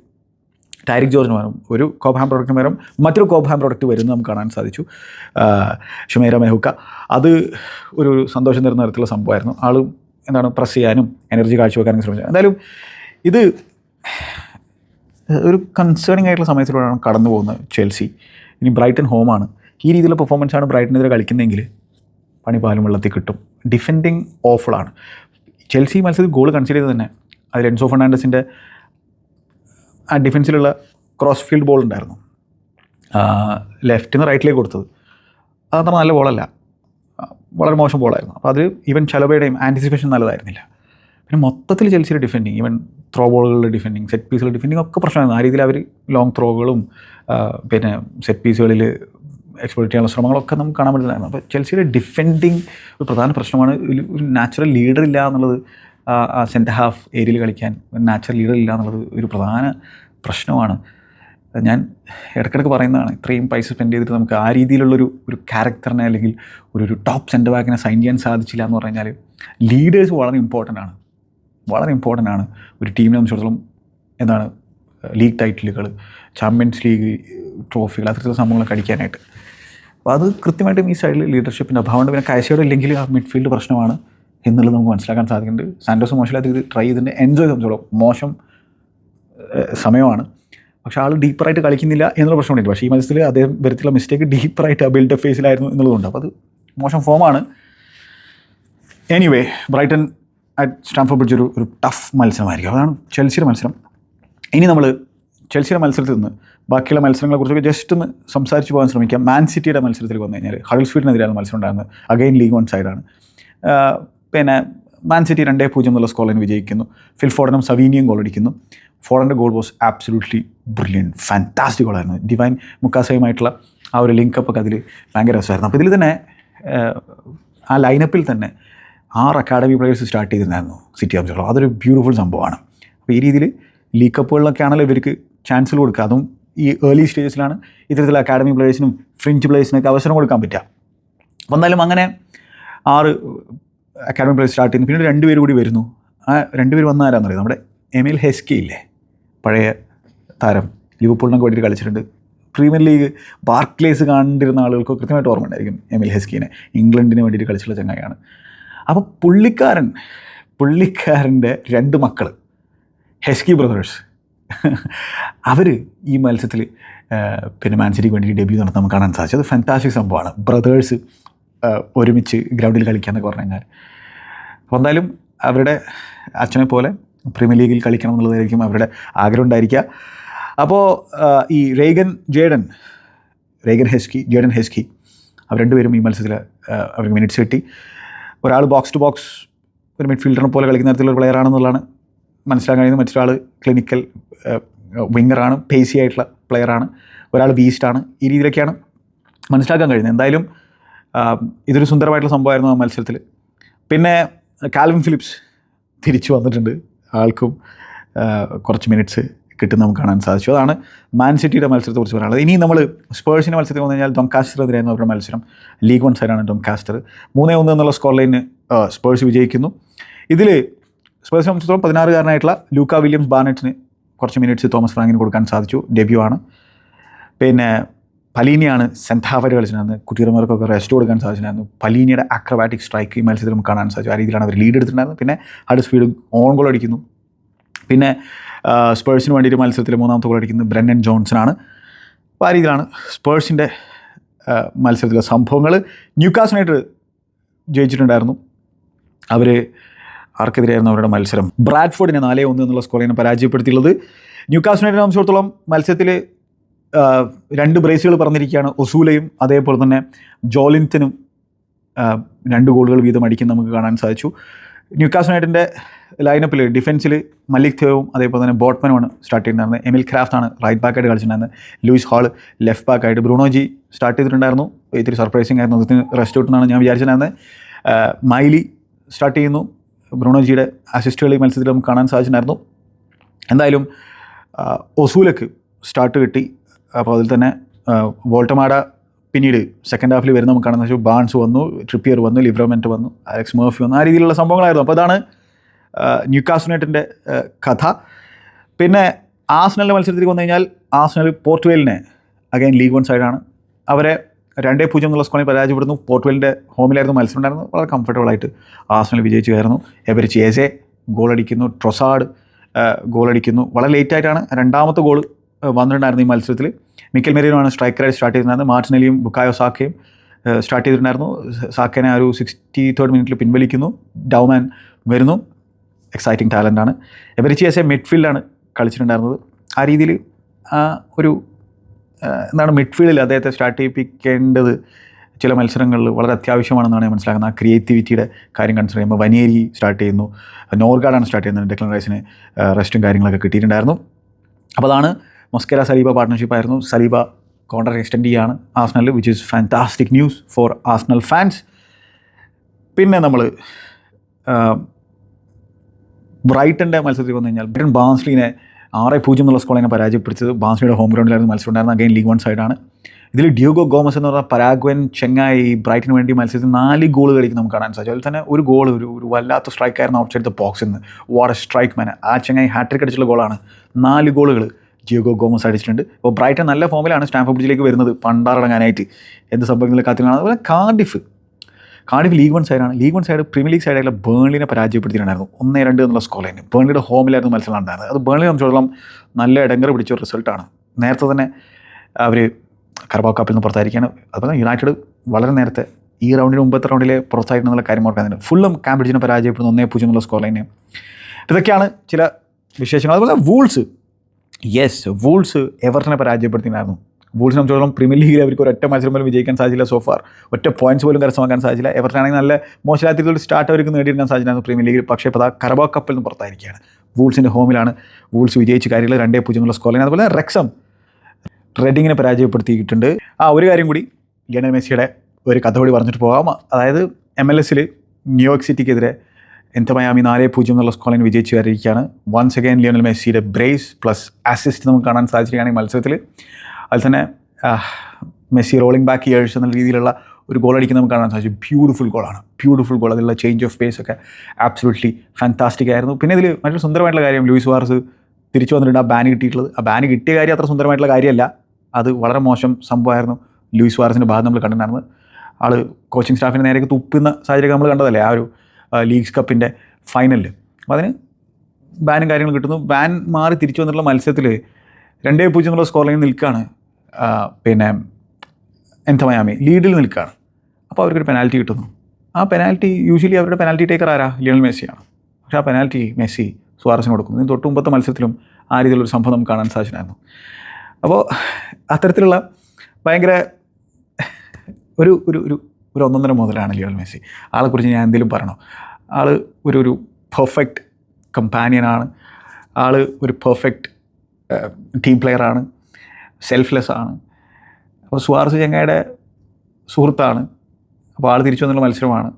ടൈരിക് ജോർജിന് പകരം ഒരു കോബ്ഹാം പ്രൊഡക്റ്റ് പകരം മറ്റൊരു കോബ്ഹാം പ്രൊഡക്റ്റ് വരുന്നത് നമുക്ക് കാണാൻ സാധിച്ചു. ഷുമേര മെഹുക്ക അത് ഒരു സന്തോഷം തരുന്ന തരത്തിലുള്ള സംഭവമായിരുന്നു. ആൾ എന്താണ് പ്രസ് ചെയ്യാനും എനർജി കാഴ്ചവെക്കാനും ശ്രമിച്ചത് എന്തായാലും ഇത് ഒരു കൺസേണിംഗ് ആയിട്ടുള്ള സമയത്തിലൂടെയാണ് കടന്നു പോകുന്നത് ചെൽസി ഇനി ബ്രൈറ്റൺ ഹോമാണ് ഈ രീതിയിലുള്ള പെർഫോമൻസ് ആണ് ബ്രൈറ്റനെതിരെ കളിക്കുന്നതെങ്കിൽ പണി പാലും വെള്ളത്തിൽ കിട്ടും. ഡിഫെൻഡിങ് ഓഫളാണ് ചെൽസി മത്സരത്തിൽ ഗോൾ കൺസിഡർ ചെയ്ത് തന്നെ. അതിൽ എൻസോ ഫെർണാണ്ടസിന്റെ ആ ഡിഫൻസിലുള്ള ക്രോസ് ഫീൽഡ് ബോൾ ഉണ്ടായിരുന്നു. ലെഫ്റ്റിൽ നിന്ന് റൈറ്റിലേക്ക് കൊടുത്തത്. അതത്ര നല്ല ബോളല്ല വളരെ മോശം ബോളായിരുന്നു അപ്പോൾ അത് ഈവൻ ചലബയുടെയും ആന്റിസിപ്പേഷൻ നല്ലതായിരുന്നില്ല. പിന്നെ മൊത്തത്തിൽ ചെൽസിയുടെ ഡിഫെൻഡിങ് ഈവൻ ത്രോ ബോളുകളുടെ ഡിഫെൻഡിങ് സെറ്റ് പീസുകളുടെ ഡിഫെൻഡിങ് ഒക്കെ പ്രശ്നമായിരുന്നു. ആ രീതിയിൽ അവർ ലോങ് ത്രോകളും പിന്നെ സെറ്റ് പീസുകളിൽ എക്സ്പ്ലോർ ചെയ്യാനുള്ള ശ്രമങ്ങളൊക്കെ നമുക്ക് കാണാൻ പറ്റുന്നതായിരുന്നു. അപ്പോൾ ചെൽസിയുടെ ഡിഫെൻഡിങ് ഒരു പ്രധാന പ്രശ്നമാണ്. ഒരു നാച്ചുറൽ ലീഡർ ഇല്ല എന്നുള്ളത് സെന്റർ ഹാഫ് ഏരിയയിൽ കളിക്കാൻ നാച്ചുറൽ ലീഡർ ഇല്ല എന്നുള്ളത് ഒരു പ്രധാന പ്രശ്നമാണ്. ഞാൻ ഇടയ്ക്കിടയ്ക്ക് പറയുന്നതാണ് ഇത്രയും പൈസ സ്പെൻഡ് ചെയ്തിട്ട് നമുക്ക് ആ രീതിയിലുള്ളൊരു ഒരു ക്യാരക്ടറിനെ അല്ലെങ്കിൽ ഒരു ഒരു ടോപ്പ് സെന്റർ ബാക്കിനെ സൈൻ ചെയ്യാൻ സാധിച്ചില്ല എന്ന് പറഞ്ഞാൽ ലീഡേഴ്സ് വളരെ ഇമ്പോർട്ടന്റ് ആണ്. വളരെ ഇമ്പോർട്ടന്റ് ആണ്. ഒരു ടീമിനെ സംബന്ധിച്ചിടത്തോളം എന്താണ് ലീഗ് ടൈറ്റിലുകൾ ചാമ്പ്യൻസ് ലീഗ് ട്രോഫികൾ അത്തരത്തിലുള്ള സംഭവങ്ങളൊക്കെ അടിക്കാനായിട്ട്. അപ്പോൾ അത് കൃത്യമായിട്ടും ഈ സൈഡിൽ ലീഡർഷിപ്പിന്റെ അഭാവമുണ്ട്. പിന്നെ കൈസയുടെ ഇല്ലെങ്കിൽ ആ മിഡ്ഫീൽഡ് പ്രശ്നമാണ്. എന്നുള്ളത് നമുക്ക് മനസ്സിലാക്കാൻ സാധിക്കുന്നുണ്ട്. സാൻഡോസ് മോശമില്ലാത്ത ഇത് ട്രൈ ചെയ്തിട്ട് എൻജോയ് സംബന്ധിച്ചോളം മോശം സമയമാണ്. പക്ഷേ ആൾ ഡീപ്പറായിട്ട് കളിക്കുന്നില്ല എന്നുള്ള പ്രശ്നമുണ്ട്. പക്ഷേ ഈ മത്സരത്തിൽ അദ്ദേഹം വരുത്തിയുള്ള മിസ്റ്റേക്ക് ഡീപ്പറായിട്ട് ആ ബിൽഡപ്പ് ഫേസിലായിരുന്നു എന്നുള്ളതുകൊണ്ട് അപ്പോൾ അത് മോശം ഫോമാണ് anyway Brighton at Stamford Bridge ഒരു ഒരു ടഫ് മത്സരമായിരിക്കും. അതാണ് ചെൽസിയുടെ മത്സരം. ഇനി നമ്മൾ ചെൽസിയുടെ മത്സരത്തിൽ നിന്ന് ബാക്കിയുള്ള മത്സരങ്ങളെക്കുറിച്ചൊക്കെ ജസ്റ്റ് ഒന്ന് സംസാരിച്ച് പോകാൻ ശ്രമിക്കാം. മാൻ സിറ്റിയുടെ മത്സരത്തിൽ വന്നു കഴിഞ്ഞാൽ ഹഡൽസ്ഫീൽഡിനെതിരെയാണ് മത്സരം ഉണ്ടായിരുന്നത്. അഗൈൻ ലീഗ് വൺ സൈഡാണ് പിന്നെ മാൻ സിറ്റി രണ്ടേ പൂജ്യം എന്നുള്ള സ്കോറിന് വിജയിക്കുന്നു. ഫിൽ ഫോർഡനും സവീനിയും ഗോൾ അടിക്കുന്നു. ഫോർഡന്റെ goal was absolutely brilliant fantastic ഗോളായിരുന്നു Divine മുക്കാസയുമായിട്ടുള്ള ആ ഒരു ലിങ്കപ്പ് ഒക്കെ അതിൽ ഭയങ്കര രസമായിരുന്നു. അപ്പോൾ ഇതിൽ തന്നെ ആ, ലൈനപ്പിൽ തന്നെ ആറ് അക്കാഡമി പ്ലേയേഴ്സ് സ്റ്റാർട്ട് ചെയ്തിട്ടുണ്ടായിരുന്നു സിറ്റി സംബന്ധിച്ചോളം അതൊരു ബ്യൂട്ടിഫുൾ സംഭവമാണ്. അപ്പോൾ ഈ രീതിയിൽ ലീഗ് കപ്പുകളിലൊക്കെ ആണല്ലോ ഇവർക്ക് ചാൻസ് കൊടുക്കുക. അതും ഈ ഏർലി സ്റ്റേജസിലാണ് ഇത്തരത്തിലുള്ള അക്കാഡമി പ്ലേയേഴ്സിനും ഫ്രിഞ്ച് പ്ലേയേഴ്സിനൊക്കെ അവസരം കൊടുക്കാൻ പറ്റുക. അപ്പോൾ എന്തായാലും അങ്ങനെ ആറ് അക്കാഡമി പ്ലേസ് സ്റ്റാർട്ട് ചെയ്യുന്നു. പിന്നീട് രണ്ടുപേർ കൂടി വരുന്നു. ആ രണ്ടുപേർ വന്ന ആരാന്നറിയാം? നമ്മുടെ എമിൽ ഹെസ്കി ഇല്ലേ? പഴയ താരം. ലിവർപൂളിനൊക്കെ വേണ്ടിയിട്ട് കളിച്ചിട്ടുണ്ട്. പ്രീമിയർ ലീഗ് ബാർക്ലേസ് കണ്ടിരുന്ന ആളുകൾക്ക് കൃത്യമായിട്ട് ഓർമ്മ ഉണ്ടായിരിക്കും എമിൽ ഹെസ്കിനെ. ഇംഗ്ലണ്ടിന് വേണ്ടിയിട്ട് കളിച്ചിട്ടുള്ള ചങ്ങായാണ് അപ്പോൾ പുള്ളിക്കാരൻ പുള്ളിക്കാരന്റെ രണ്ട് മക്കൾ ഹെസ്കി ബ്രദേഴ്സ് അവർ ഈ മത്സരത്തിൽ പിന്നെ മാൻസിറ്റിക്ക് വേണ്ടി ഡെബ്യൂ നടത്താൻ നമുക്ക് കാണാൻ സാധിച്ചത് ഫാന്റാസ്റ്റിക് സംഭവമാണ്. ബ്രദേഴ്സ് ഒരുമിച്ച് ഗ്രൗണ്ടിൽ കളിക്കുക എന്നൊക്കെ പറഞ്ഞു കഴിഞ്ഞാൽ അപ്പോൾ എന്തായാലും അവരുടെ അച്ഛനെ പോലെ പ്രീമിയർ ലീഗിൽ കളിക്കണം എന്നുള്ളതായിരിക്കും അവരുടെ ആഗ്രഹം ഉണ്ടായിരിക്കുക. അപ്പോൾ ഈ Reigan Jaden Reigan Heskey Jaden Heskey അവർ രണ്ടുപേരും ഈ മത്സരത്തിൽ അവർക്ക് മിനിറ്റ്സ് കിട്ടി. ഒരാൾ ബോക്സ് ടു ബോക്സ് ഒരു മിഡ്ഫീൽഡറിനെ പോലെ കളിക്കുന്ന തരത്തിലുള്ള പ്ലെയർ ആണെന്നുള്ളതാണ് മനസ്സിലാക്കാൻ കഴിയുന്നത്. മറ്റൊരാൾ ക്ലിനിക്കൽ വിങ്ങറാണ് പേസി ആയിട്ടുള്ള പ്ലെയറാണ് ഒരാൾ ബീസ്റ്റാണ് ഈ രീതിയിലൊക്കെയാണ് മനസ്സിലാക്കാൻ കഴിയുന്നത്. എന്തായാലും ഇതൊരു സുന്ദരമായിട്ടുള്ള സംഭവമായിരുന്നു ആ മത്സരത്തിൽ. പിന്നെ കാൽവിൻ ഫിലിപ്സ് തിരിച്ചു വന്നിട്ടുണ്ട്. ആൾക്കും കുറച്ച് മിനിറ്റ്സ് കിട്ടും നമുക്ക് കാണാൻ സാധിച്ചു. അതാണ് മാൻ സിറ്റിയുടെ മത്സരത്തെ കുറിച്ച് പറയാനുള്ളത്. ഇനി നമ്മൾ സ്പേഴ്സിന്റെ മത്സരത്തിൽ വന്നു കഴിഞ്ഞാൽ ഡൊംകാസ്റ്ററിനെതിരായിരുന്നു അവരുടെ മത്സരം ലീഗ് വൺ സൈഡാണ് ഡൊംകാസ്റ്റർ മൂന്നേ ഒന്ന് എന്നുള്ള സ്കോർ ലൈന് സ്പേഴ്സ് വിജയിക്കുന്നു. ഇതിൽ സ്പേഴ്സിനെ സംബന്ധിച്ചിടത്തോളം പതിനാറുകാരനായിട്ടുള്ള ലൂക്ക വില്യംസ് ബാനറ്റിന് കുറച്ച് മിനിറ്റ്സ് തോമസ് ഫ്രാങ്കിന് കൊടുക്കാൻ സാധിച്ചു. ഡെബ്യൂ ആണ്. പിന്നെ പലീനിയാണ് സെന്റാവർ കളിച്ചിട്ടുണ്ടായിരുന്നത് കുട്ടിയർമാർക്കൊക്കെ റെസ്റ്റ് കൊടുക്കാൻ സാധിച്ചിട്ടുണ്ടായിരുന്നു പലീനിയുടെ അക്രബാറ്റിക് സ്ട്രൈക്ക് ഈ മത്സരത്തിൽ നമുക്ക് കാണാൻ സാധിച്ചു. ആ രീതിയിലാണ് അവർ ലീഡ് എടുത്തിട്ടുണ്ടായിരുന്നത്. പിന്നെ ഹഡ് സ്പീഡ് ഓൺ ഗോൾ അടിക്കുന്നു. പിന്നെ സ്പേഴ്സിന് വേണ്ടിയിട്ട് മത്സരത്തിൽ മൂന്നാമത്തെ ഗോൾ അടിക്കുന്നത് ബ്രെൻഡൻ ജോൺസണാണ് അപ്പോൾ ആ രീതിയിലാണ് സ്പേഴ്സിന്റെ മത്സരത്തിലെ സംഭവങ്ങൾ ന്യൂക്കാസിനായിട്ട് ജയിച്ചിട്ടുണ്ടായിരുന്നു. അവർ ആർക്കെതിരെയായിരുന്നു അവരുടെ മത്സരം. ബ്രാഡ്ഫോർഡിനെ നാലേ ഒന്ന് എന്നുള്ള സ്കോറിനെ പരാജയപ്പെടുത്തിയുള്ളത് ന്യൂക്കാസിനായിട്ട് സംബന്ധിച്ചിടത്തോളം മത്സരത്തിൽ രണ്ട് ബ്രേസുകൾ പറഞ്ഞിരിക്കുകയാണ്. ഒസൂലയും അതേപോലെ തന്നെ ജോലിൻത്തനും രണ്ട് ഗോളുകൾ വീതം അടിക്കും നമുക്ക് കാണാൻ സാധിച്ചു. ന്യൂക്കാസ് ലൈനപ്പിൽ ഡിഫൻസിൽ മല്ലിക് ഥേവും അതേപോലെ തന്നെ ബോട്ട്മനുമാണ് സ്റ്റാർട്ട് ചെയ്തിട്ടുണ്ടായിരുന്നത്. എമിൽ ക്രാഫ്റ്റ് ആണ് റൈറ്റ് ബാക്കായിട്ട് കളിച്ചിട്ടുണ്ടായിരുന്നത്. ലൂയിസ് ഹാൾ ലെഫ്റ്റ് ബാക്കായിട്ട് ബ്രൂണോജി സ്റ്റാർട്ട് ചെയ്തിട്ടുണ്ടായിരുന്നു. ഇത്തിരി സർപ്രൈസിങ് ആയിരുന്നു. അതിന് റെസ്റ്റ് ഔട്ടെന്നാണ് ഞാൻ വിചാരിച്ചിട്ടുണ്ടായിരുന്നത്. മൈലി സ്റ്റാർട്ട് ചെയ്യുന്നു. ബ്രൂണോജിയുടെ അസിസ്റ്റുകൾ ഈ മത്സരത്തിൽ നമുക്ക് കാണാൻ സാധിച്ചിട്ടുണ്ടായിരുന്നു. എന്തായാലും ഒസൂലക്ക് സ്റ്റാർട്ട് കിട്ടി. അപ്പോൾ അതിൽ തന്നെ വോൾട്ടമാഡ പിന്നീട് സെക്കൻഡ് ഹാഫിൽ വരുന്ന നമുക്ക് കാണുന്ന വെച്ചാൽ ബാൺസ് വന്നു ട്രിപ്പിയർ വന്നു ലിബ്രമെന്റ് വന്നു അലക്സ് മേഫി വന്നു ആ രീതിയിലുള്ള സംഭവങ്ങളായിരുന്നു. അപ്പോൾ അതാണ് ന്യൂക്കാസുനേറ്റിന്റെ കഥ. പിന്നെ ആസ്നലിന്റെ മത്സരത്തിൽ വന്നു കഴിഞ്ഞാൽ ആസ്നൽ പോർട്ട്വെലിനെ അഗൈൻ ലീഗ് വൺ സൈഡാണ് അവരെ രണ്ടേ പൂജ്യം എന്നുള്ള സ്കോണിൽ പരാജയപ്പെടുന്നു. പോർട്ട്വെലിന്റെ ഹോമിലായിരുന്നു മത്സരം ഉണ്ടായിരുന്നു വളരെ കംഫർട്ടബിൾ ആയിട്ട് ആസ്നൽ വിജയിച്ചു കയറുന്നു എവരിച്ച് ഏസെ ഗോളടിക്കുന്നു ട്രൊസാഡ് ഗോളടിക്കുന്നു. വളരെ ലേറ്റായിട്ടാണ് രണ്ടാമത്തെ ഗോൾ വന്നിട്ടുണ്ടായിരുന്നു ഈ മത്സരത്തിൽ മിക്കൽ മെരീനുമാണ് സ്ട്രൈക്കറായി സ്റ്റാർട്ട് ചെയ്തിട്ടുണ്ടായിരുന്നത് മാർട്ടിനലിയും ബുക്കായോ സാക്കയും സ്റ്റാർട്ട് ചെയ്തിട്ടുണ്ടായിരുന്നു. സാക്കേനെ ഒരു സിക്സ്റ്റി തേർഡ് മിനിറ്റിൽ പിൻവലിക്കുന്നു. ഡൗമാൻ വരുന്നു. എക്സൈറ്റിംഗ് ടാലന്റാണ് എ മിഡ്ഫീൽഡാണ് കളിച്ചിട്ടുണ്ടായിരുന്നത്. ആ രീതിയിൽ ആ ഒരു എന്താണ് മിഡ്ഫീൽഡിൽ അദ്ദേഹത്തെ സ്റ്റാർട്ട് ചെയ്യിപ്പിക്കേണ്ടത് ചില മത്സരങ്ങളിൽ വളരെ അത്യാവശ്യമാണെന്നാണ് ഞാൻ മനസ്സിലാക്കുന്നത്. ആ ക്രിയേറ്റിവിറ്റിയുടെ കാര്യം കൺസിഡർ ചെയ്യുമ്പോൾ വനിയേരി സ്റ്റാർട്ട് ചെയ്യുന്നു. നോർഗാർഡാണ് സ്റ്റാർട്ട് ചെയ്യുന്നത്. ഡെക്ലൻ റൈസിന് റെസ്റ്റും കാര്യങ്ങളൊക്കെ കിട്ടിയിട്ടുണ്ടായിരുന്നു. അപ്പോൾ അതാണ് മൊസ്കെര സലീബ പാർട്ട്ണർഷിപ്പ് ആയിരുന്നു. സലീബ കോൺട്രാക്ട് എക്സ്റ്റെൻഡ് ചെയ്യാണ് Arsenal which is fantastic news for Arsenal fans പിന്നെ നമ്മൾ ബ്രൈറ്റന്റെ മത്സരത്തിൽ വന്നു കഴിഞ്ഞാൽ ബ്രൈറ്റൺ ബാൻസ്ലീനെ ആറ് പൂജ്യം എന്നുള്ള സ്കോളിനെ പരാജയപ്പെടുത്തിയത്. ബാൻസ്ലിയുടെ ഹോം ഗ്രൗണ്ടിലായിരുന്നു മത്സരം ഉണ്ടായിരുന്നത് അഗൈൻ ലീഗ് വൺ സൈഡാണ് ഇതിൽ ഡ്യൂഗോ ഗോമസ് എന്ന് പറഞ്ഞ പരാഗ്വൻ ചെങ്ങായി ബ്രൈറ്റിന് വേണ്ടി മത്സരത്തിൽ നാല് ഗോൾ കളിക്കുന്ന നമുക്ക് കാണാൻ സാധിച്ചു അതിൽ തന്നെ ഒരു ഗോൾ ഒരു ഒരു വല്ലാത്ത സ്ട്രൈക്കായിരുന്നു ഔട്ട് സൈഡ് ദ ബോക്സിൽ നിന്ന് വാട്ട് എ സ്ട്രൈക്ക് മാൻ ആ ചെങ്ങായി ഹാട്രിക് അടിച്ചുള്ള ഗോളാണ് നാല് ഗോളുകൾ ജിയോഗോ ഗോമസ് അടിച്ചിട്ടുണ്ട്. അപ്പോൾ ബ്രൈറ്റൺ നല്ല ഫോമിലാണ് സ്റ്റാൻഫോർഡ് ബ്രിഡ്ജിലേക്ക് വരുന്നത് പണ്ടാറടങ്ങാനായിട്ട്. എന്ത് സംഭവിക്കുന്നത് കാത്തിനാണ് അതുപോലെ കാർഡിഫ്. കാർഡിഫ് ലീഗ് വൺ സൈഡാണ്. League one side premier league സൈഡായിട്ടുള്ള ബേൺലിനെ പരാജയപ്പെടുത്തിയിട്ടുണ്ടായിരുന്നു. ഒന്നേ രണ്ട് എന്നുള്ള സ്കോർ ബേണിയുടെ ഹോമിലായിരുന്നു മത്സരം ഉണ്ടായിരുന്നത്. അത് ബേൺലി സംബന്ധിച്ചിടത്തോളം നല്ല ഇടങ്കറ് പിടിച്ച ഒരു റിസൾട്ടാണ്. നേരത്തെ തന്നെ അവർ കർബാവ് കപ്പിൽ നിന്ന് പുറത്തായിരിക്കുകയാണ്. അതുപോലെ യുണൈറ്റഡ് വളരെ നേരത്തെ ഈ റൗണ്ടിന് മുമ്പത്തെ റൗണ്ടിലെ പുറത്തായിട്ടുള്ള കാര്യം ഓർക്കാനുണ്ട് ഫുള്ളും കാംബ്രിഡ്ജിനെ പരാജയപ്പെടുന്നു ഒന്നേ പൂജ്യം എന്നുള്ള സ്കോർ ലൈന് ഇതൊക്കെയാണ് ചില വിശേഷങ്ങൾ. അതുപോലെ വൂൾസ്. യെസ് വൂൾസ് എവർട്ടനെ പരാജയപ്പെടുത്തിയിട്ടുണ്ടായിരുന്നു. വൂൾസിനെ സംബന്ധിച്ചോളം പ്രീമിയർ ലീഗിൽ അവർക്ക് ഒരൊറ്റ മത്സരം പോലും വിജയിക്കാൻ സാധിച്ചില്ല സോഫാർ ഒറ്റ പോയിന്റ്സ് പോലും കരസ്ഥമാക്കാൻ സാധിച്ചില്ല. എവർട്ടനാണെങ്കിൽ നല്ല മോശമില്ലാത്ത സ്റ്റാർട്ട് അവർക്ക് നേടിയെടുക്കാൻ സാധിച്ചിരുന്നു പ്രീമിയർ ലീഗിൽ പക്ഷേ ഇപ്പോൾ ആ കറബോ കപ്പിൽ നിന്ന് പുറത്തായിരിക്കുകയാണ്. വൂൾസിന്റെ ഹോമിലാണ് വൂൾസ് വിജയിച്ച കാര്യങ്ങൾ രണ്ടേ പൂജ്യം എന്നുള്ള സ്കോറിന് അതുപോലെ റെക്സം റെഡിങ്ങിനെ പരാജയപ്പെടുത്തിയിട്ടുണ്ട്. ആ ഒരു കാര്യം കൂടി ലിയണൽ മെസ്സിയുടെ ഒരു കഥ കൂടി പറഞ്ഞിട്ട് പോകാം. അതായത് എം എൽ എസിൽ ന്യൂയോർക്ക് സിറ്റിക്കെതിരെ എന്തമയാമി നാല് പൂജ്യം എന്നുള്ള സ്കോളിന് വിജയിച്ചു വരികയാണ് വൺസ് അഗൈൻ ലിയോണൽ മെസ്സിയുടെ ബ്രേസ് പ്ലസ് അസിസ്റ്റ് നമുക്ക് കാണാൻ സാധിച്ചിരിക്കുകയാണ് മത്സരത്തിൽ. അതിൽ തന്നെ മെസ്സി റോളിംഗ് ബാക്ക് ഇയേഴ്സ് എന്ന രീതിയിലുള്ള ഒരു ഗോൾ അടിക്കുന്ന നമുക്ക് കാണാൻ സാധിച്ചു. ബ്യൂട്ടിഫുൾ ഗോളാണ് ബ്യൂട്ടിഫുൾ ഗോൾ അതിലുള്ള ചേഞ്ച് ഓഫ് പേസ് ഒക്കെ ആബ്സൊലൂട്ട്ലി ഫാന്റാസ്റ്റിക് ആയിരുന്നു. പിന്നെ ഇതിൽ മറ്റൊരു സുന്ദരമായിട്ടുള്ള കാര്യം ലൂയിസ് വാർസ് തിരിച്ചു വന്നിട്ടുണ്ട്. ആ ബാന് കിട്ടിയിട്ടുള്ളത്. ആ ബാന് കിട്ടിയ കാര്യം അത്ര സുന്ദരമായിട്ടുള്ള കാര്യമല്ല. അത് വളരെ മോശം സംഭവമായിരുന്നു ലൂയിസ് വാർസിന്റെ ഭാഗം നമ്മൾ കണ്ടിട്ടുണ്ടായിരുന്നു ആൾ കോച്ചിങ് സ്റ്റാഫിനെ നേരെ തുപ്പുന്ന സാഹചര്യം നമ്മൾ കണ്ടതല്ലേ? ആ ഒരു ലീഗ്സ് കപ്പിന്റെ ഫൈനലിൽ അപ്പോൾ അതിന് ബാനും കാര്യങ്ങളും കിട്ടുന്നു. ബാൻ മാറി തിരിച്ചു വന്നിട്ടുള്ള മത്സരത്തിൽ രണ്ടേ പൂജ്യം എന്നുള്ള സ്കോർ ലൈനിൽ നിൽക്കുകയാണ് പിന്നെ എന്തമയാമി ലീഡിൽ നിൽക്കുകയാണ് അപ്പോൾ അവർക്കൊരു പെനാൽറ്റി കിട്ടുന്നു. ആ പെനാൽറ്റി യൂഷ്വലി അവരുടെ പെനാൽറ്റി ടേക്കർ ആരാ? ലിയണൽ മെസ്സിയാണ്. പക്ഷേ ആ പെനാൽറ്റി മെസ്സി സുവാറസിന് കൊടുക്കുന്നു. ഇതിന് തൊട്ട് മുമ്പത്തെ മത്സരത്തിലും ആ രീതിയിലുള്ളൊരു സംഭവം നമുക്ക് കാണാൻ സാധിച്ചിട്ടുണ്ടായിരുന്നു. അപ്പോൾ അത്തരത്തിലുള്ള ഭയങ്കര ഒരു ഒരു ഒരു ഒരു ഒന്നൊന്നര മുതലാണ് ലിയോൽ മെസ്സി. ആളെക്കുറിച്ച് ഞാൻ എന്തെങ്കിലും പറയണോ? ആൾ ഒരു ഒരു പെർഫെക്റ്റ് കമ്പാനിയനാണ് ആൾ ഒരു പെർഫെക്റ്റ് ടീം പ്ലെയറാണ് സെൽഫ്ലെസ് ആണ്. അപ്പോൾ സുഹാർസ് ചെങ്ങയുടെ സുഹൃത്താണ്. അപ്പോൾ ആൾ തിരിച്ചു വന്നുള്ള മത്സരമാണ്.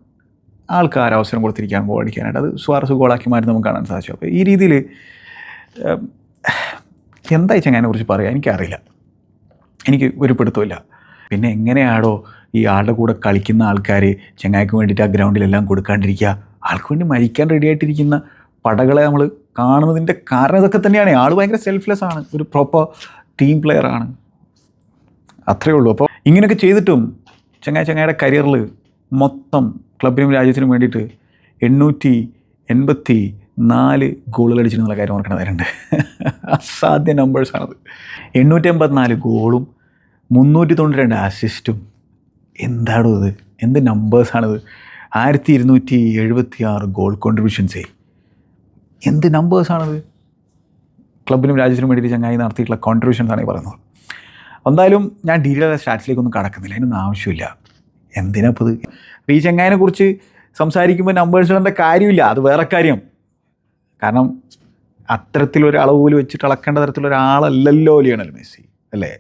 ആൾക്ക് ആര് അവസരം കൊടുത്തിരിക്കുകയാണ് ഗോൾ അടിക്കാനായിട്ട്? അത് സുഹാർസ് ഗോളാക്കി മാറ്റി നമുക്ക് കാണാൻ സാധിച്ചു. അപ്പോൾ ഈ രീതിയിൽ എന്തായി ചെങ്ങാനെ കുറിച്ച് പറയുക എനിക്കറിയില്ല. എനിക്ക് ഒരു പിടുത്തമില്ല പിന്നെ എങ്ങനെയാണോ ഈ ആളുടെ കൂടെ കളിക്കുന്ന ആൾക്കാർ ചെങ്ങായിക്ക് വേണ്ടിയിട്ട് ആ ഗ്രൗണ്ടിലെല്ലാം കൊടുക്കാണ്ടിരിക്കുക. ആൾക്ക് വേണ്ടി മരിക്കാൻ റെഡി ആയിട്ടിരിക്കുന്ന പടകളെ നമ്മൾ കാണുന്നതിന്റെ കാരണം ഇതൊക്കെ തന്നെയാണ്. ആൾ ഭയങ്കര സെൽഫ്ലെസ് ആണ്. ഒരു പ്രോപ്പർ ടീം പ്ലെയർ ആണ്. അത്രയേ ഉള്ളൂ. അപ്പോൾ ഇങ്ങനെയൊക്കെ ചെയ്തിട്ടും ചങ്ങായി ചങ്ങായിയുടെ കരിയറിൽ മൊത്തം ക്ലബിനും രാജ്യത്തിനും വേണ്ടിയിട്ട് എണ്ണൂറ്റി എൺപത്തി നാല് ഗോളുകൾ അടിച്ചിരുന്നുള്ള കാര്യം ഓർക്കണ നേരമുണ്ട്. അസാധ്യ നമ്പേഴ്സാണത് എണ്ണൂറ്റി എൺപത്തിനാല് ഗോളും മുന്നൂറ്റി തൊണ്ണൂറ്റി രണ്ട് അസിസ്റ്റും എന്താണോ ഇത്? എന്ത് നമ്പേഴ്സാണിത് ആയിരത്തി ഇരുന്നൂറ്റി എഴുപത്തി ആറ് ഗോൾ കോൺട്രിബ്യൂഷൻസേ എന്ത് നമ്പേഴ്സാണത് ക്ലബിനും രാജ്യത്തിനും വേണ്ടി ചങ്ങായി നടത്തിയിട്ടുള്ള കോൺട്രിബ്യൂഷൻസ് ആണ് ഈ പറയുന്നത്. എന്തായാലും ഞാൻ ഡീറ്റെയിൽ സ്റ്റാറ്റ്സിലേക്കൊന്നും കടക്കുന്നില്ല. അതിനൊന്നും ആവശ്യമില്ല. എന്തിനാ അപ്പോൾ ഈ ചങ്ങായിനെ കുറിച്ച് സംസാരിക്കുമ്പോൾ നമ്പേഴ്സ് ഇടേണ്ട കാര്യമില്ല. അത് വേറെ കാര്യം. കാരണം അത്തരത്തിലൊരു അളവ് പോലും വെച്ചിട്ട് അളക്കേണ്ട തരത്തിലുള്ള ഒരാളല്ലല്ലോ ലിയണൽ മെസ്സി. അല്ലേ?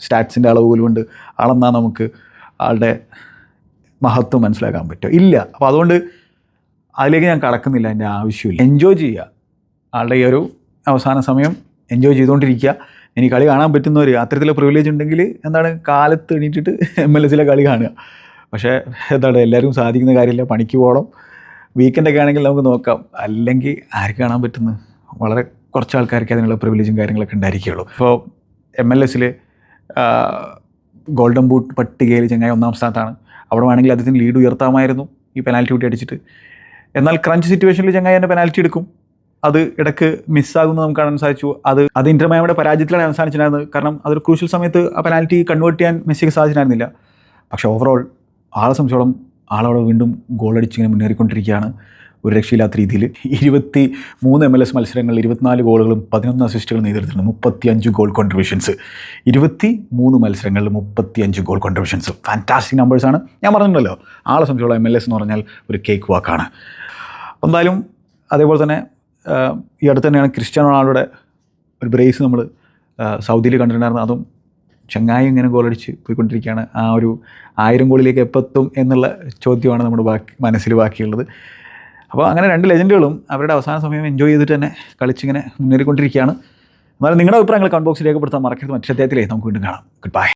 സ്റ്റാറ്റ്സിന്റെ അളവ് പോലും ഉണ്ട്. അളന്നാൽ നമുക്ക് ആളുടെ മഹത്വം മനസ്സിലാക്കാൻ പറ്റും ഇല്ല. അപ്പോൾ അതുകൊണ്ട് അതിലേക്ക് ഞാൻ കടക്കുന്നില്ല എന്റെ ആവശ്യമില്ല. എൻജോയ് ചെയ്യുക. ആളുടെ ഈ ഒരു അവസാന സമയം എൻജോയ് ചെയ്തുകൊണ്ടിരിക്കുക. ഇനി കളി കാണാൻ പറ്റുന്നവർ അത്തരത്തിലുള്ള പ്രിവിലേജ് ഉണ്ടെങ്കിൽ എന്താണ് കാലത്ത് എണീറ്റിട്ട് എം എൽ എസിലെ കളി കാണുക. പക്ഷേ എന്താണ് എല്ലാവരും സാധിക്കുന്ന കാര്യമില്ല. പണിക്ക് പോകണം. വീക്കെൻഡൊക്കെ ആണെങ്കിൽ നമുക്ക് നോക്കാം. അല്ലെങ്കിൽ ആർക്ക് കാണാൻ പറ്റുന്നത് വളരെ കുറച്ച് ആൾക്കാർക്ക് അതിനുള്ള പ്രിവിലേജും കാര്യങ്ങളൊക്കെ ഉണ്ടായിരിക്കുകയുള്ളൂ ഇപ്പോൾ എം എൽ എസിൽ ഗോൾഡൻ ബൂട്ട് പട്ടികയിൽ ചെങ്ങായി ഒന്നാം സ്ഥാനത്താണ്. അവിടെ വേണമെങ്കിൽ അദ്ദേഹത്തിന് ലീഡ് ഉയർത്താമായിരുന്നു ഈ പെനാൽറ്റി കൂട്ടി അടിച്ചിട്ട്. എന്നാൽ ക്രഞ്ച് സിറ്റുവേഷനിൽ ചെങ്ങായി തന്നെ പെനാൽറ്റി എടുക്കും. അത് ഇടയ്ക്ക് മിസ്സാകുമെന്ന് നമുക്ക് കാണാൻ സാധിച്ചു. അത് അത് ഇന്റർമയുടെ പരാജയത്തിലാണ് അവസാനിച്ചിട്ടുണ്ടായിരുന്നത്. കാരണം അതൊരു ക്രൂഷ്യൽ സമയത്ത് ആ പെനാൽറ്റി കൺവേർട്ട് ചെയ്യാൻ മെസ്സിക്ക് സാധിച്ചിട്ടുണ്ടായിരുന്നില്ല. പക്ഷേ ഓവറോൾ ആളെ സംബന്ധിച്ചോളം ആളവിടെ വീണ്ടും ഗോൾ അടിച്ചിങ്ങനെ മുന്നേറിക്കൊണ്ടിരിക്കുകയാണ്. ഒരു രക്ഷയില്ലാത്ത രീതിയിൽ ഇരുപത്തി മൂന്ന് എം എൽ എസ് മത്സരങ്ങളിൽ ഇരുപത്തിനാല് ഗോളുകളും പതിനൊന്ന് അസിസ്റ്റുകളും നേതൃത്വത്തിലുണ്ട് മുപ്പത്തി അഞ്ച് ഗോൾ കോൺട്രിബ്യൂഷൻസ് ഇരുപത്തി മൂന്ന് മത്സരങ്ങളിൽ മുപ്പത്തി അഞ്ച് ഗോൾ കോൺട്രിബ്യൂഷൻസ് ഫാന്റാസ്റ്റിക് നമ്പേഴ്സാണ് ഞാൻ പറഞ്ഞിട്ടുണ്ടല്ലോ ആളെ സംബന്ധിച്ചുള്ള എം എൽ എസ് എന്ന് പറഞ്ഞാൽ ഒരു കേക്ക് വാക്കാണ് എന്തായാലും അതേപോലെ തന്നെ ഈ അടുത്ത് തന്നെയാണ് ക്രിസ്ത്യാനോ റൊണാൾഡോയുടെ ഒരു ബ്രേസ് നമ്മൾ സൗദിയിൽ കണ്ടിട്ടുണ്ടായിരുന്നു അതും ചങ്ങായി ഇങ്ങനെ ഗോളടിച്ച് പോയിക്കൊണ്ടിരിക്കുകയാണ്. ആ ഒരു ആയിരം ഗോളിലേക്ക് എപ്പെത്തും എന്നുള്ള ചോദ്യമാണ് നമ്മുടെ ബാക്കി മനസ്സിൽ ബാക്കിയുള്ളത്. അപ്പോൾ അങ്ങനെ രണ്ട് ലെജൻഡുകളും അവരുടെ അവസാന സമയം എൻജോയ് ചെയ്തിട്ട് തന്നെ കളിച്ചിങ്ങനെ മുന്നേറിക്കൊണ്ടിരിക്കുകയാണ്. എന്നാലും നിങ്ങളുടെ അഭിപ്രായങ്ങൾ കമന്റ് ബോക്സിൽ രേഖപ്പെടുത്താൻ മറക്കരുത്. മറ്റു അദ്ദേഹത്തിലേ നമുക്ക് വീണ്ടും കാണാം. Good bye